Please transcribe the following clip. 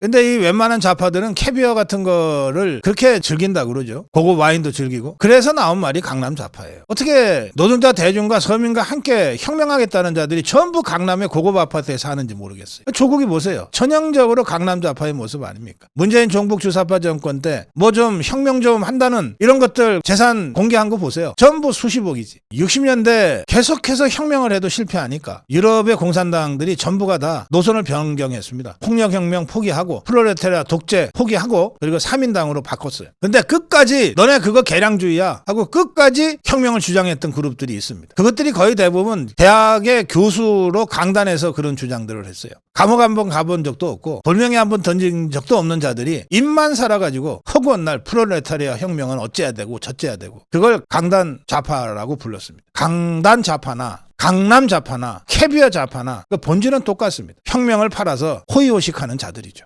근데 이 웬만한 좌파들은 캐비어 같은 거를 그렇게 즐긴다 그러죠. 고급 와인도 즐기고. 그래서 나온 말이 강남 좌파예요. 어떻게 노동자 대중과 서민과 함께 혁명하겠다는 자들이 전부 강남의 고급 아파트에 사는지 모르겠어요. 조국이 보세요. 전형적으로 강남 좌파의 모습 아닙니까? 문재인 종북 주사파 정권 때 뭐 좀 혁명 좀 한다는 이런 것들 재산 공개한 거 보세요. 전부 수십억이지. 60년대 계속해서 혁명을 해도 실패하니까 유럽의 공산당들이 전부가 다 노선을 변경했습니다. 폭력 혁명 포기하고 프로레타리아 독재 포기하고 그리고 3인당으로 바꿨어요. 근데 끝까지 너네 그거 개량주의야 하고 끝까지 혁명을 주장했던 그룹들이 있습니다. 그것들이 거의 대부분 대학의 교수로 강단에서 그런 주장들을 했어요. 감옥 한 번 가본 적도 없고 돌멩이 한 번 던진 적도 없는 자들이 입만 살아가지고 허구한 날 프로레타리아 혁명은 어째야 되고 저째야 되고 그걸 강단 좌파라고 불렀습니다. 강단 좌파나 강남 좌파나 캐비어 좌파나 그 본질은 똑같습니다. 혁명을 팔아서 호의호식하는 자들이죠.